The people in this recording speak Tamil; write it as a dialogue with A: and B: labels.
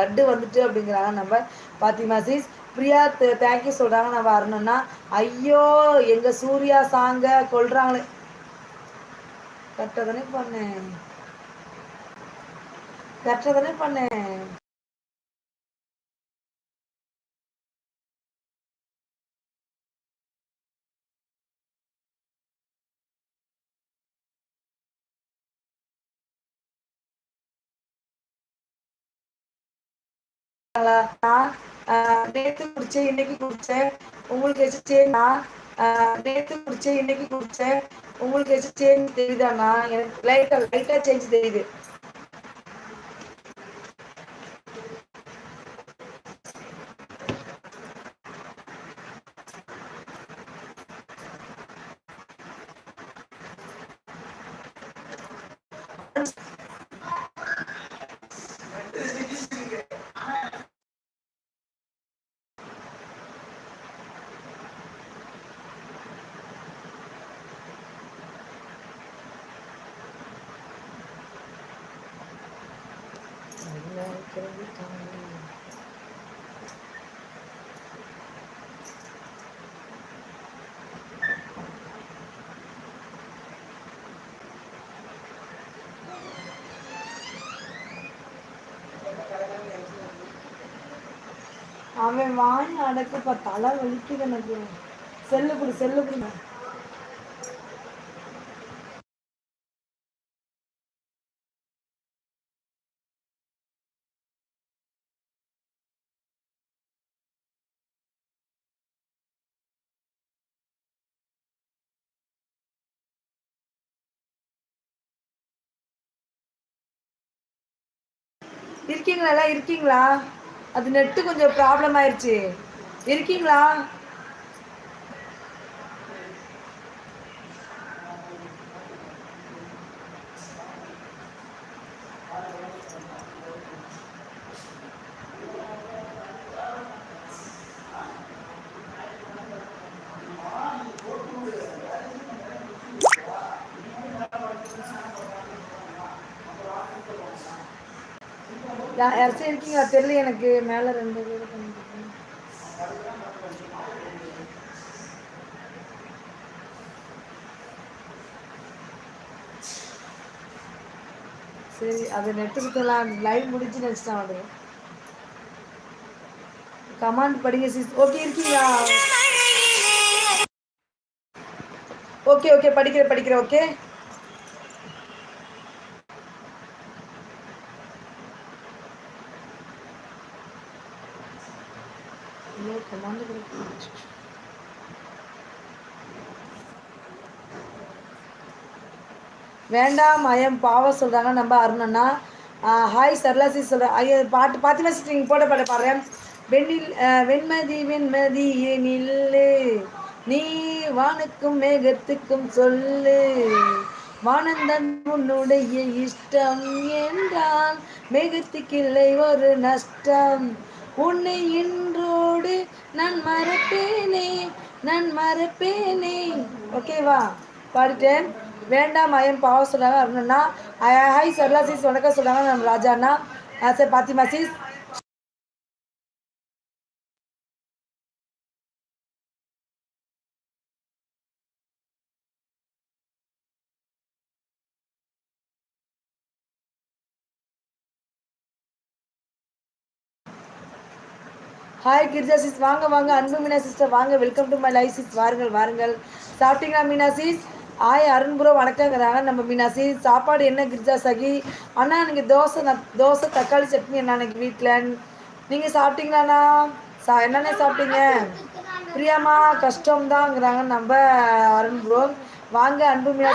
A: லட்டு வந்துட்டு அப்படிங்கிறாங்க. நம்ம பாத்திமா சீஸ் பிரியா தேங்க்யூ சொல்கிறாங்க நம்ம வரணும்னா ஐயோ எங்கள் சூர்யா சாங்க கொள்றாங்களே கரெக்டாக தானே பண்ணேன். கரெக்டாக தானே பண்ணேன். நான் நேத்து குடிச்சேன் இன்னைக்கு குடிச்சேன் உங்களுக்கு வச்சு சேனா நேத்து குடிச்சேன் இன்னைக்கு குடிச்சேன் உங்களுக்கு எச்சு சேஞ்ச் தெரியுதாண்ணா? எனக்கு லைட்டா லைட்டா சேஞ்ச் தெரியுது. அவன் வாங்கி அடக்கப்பா தலை வலிக்குது எனக்கு. செல்லு கொடு செல்லு கொடு. இருக்கீங்களா எல்லாம் இருக்கீங்களா? அது நெட்டு கொஞ்சம் ப்ராப்ளம் ஆயிடுச்சு இருக்கீங்களா? யாராச்சும் இருக்கீங்களா? தெரியல எனக்கு மேலே ரெண்டு பேர் சரி அது நெட்டு சுத்தலாம் லைவ் முடிஞ்சு நினச்சிட்டான் அது கமாண்ட் படிங்க சிஸ் ஓகே இருக்கீங்களா? ஓகே ஓகே படிக்கிறேன் படிக்கிறேன் ஓகே வேண்டாம் ஐயம் பாவ சொல்கிறாங்க நம்ம அருணண்ணா. ஹாய் சரளாசி சொல்ற ஐயோ பாட்டு பார்த்து சிஸ்டர் நீங்கள் போட பாட பாடுறேன். வெண்ணில் வெண்மதி வெண்மதி நில்லு. நீ வானுக்கும் மேகத்துக்கும் சொல்லு. வானந்தன் உன்னுடைய இஷ்டம் என்றால் மேகத்துக்கில்லை ஒரு நஷ்டம். உன்னை இன்றோடு நான் மறப்பேனே நான் மறப்பேனே ஓகேவா பாடிட்டேன் வேண்டாம் ஐயம் பாவ சொல்லாங்க அப்படின்னா ஹாய் சர்லா சீஸ் வணக்கம் சொல்லாங்க நம்ம ராஜாண்ணா sir Fathima sis hi Girija sis வாங்க வாங்க. அன்பு மீனா சிஸ்டர் வாங்க. Welcome to my life sis வாருங்கள் வாருங்கள். சாப்பிட்டீங்களா மீனா சிஸ் ஆய் அருண் ப்ரோ வணக்கங்கிறாங்க நம்ம மீனாசி சாப்பாடு என்ன கிர்ஜா சகி? அண்ணா நீங்கள் தோசை தோசை தக்காளி சட்னி என்ன அன்னைக்கு வீட்டில் நீங்கள் சாப்பிட்டீங்களாண்ணா சா என்னென்ன சாப்பிட்டீங்க? பிரியாமா? கஷ்டம்தாங்கிறாங்க நம்ம அருண் ப்ரோ வாங்க அன்பு மீனா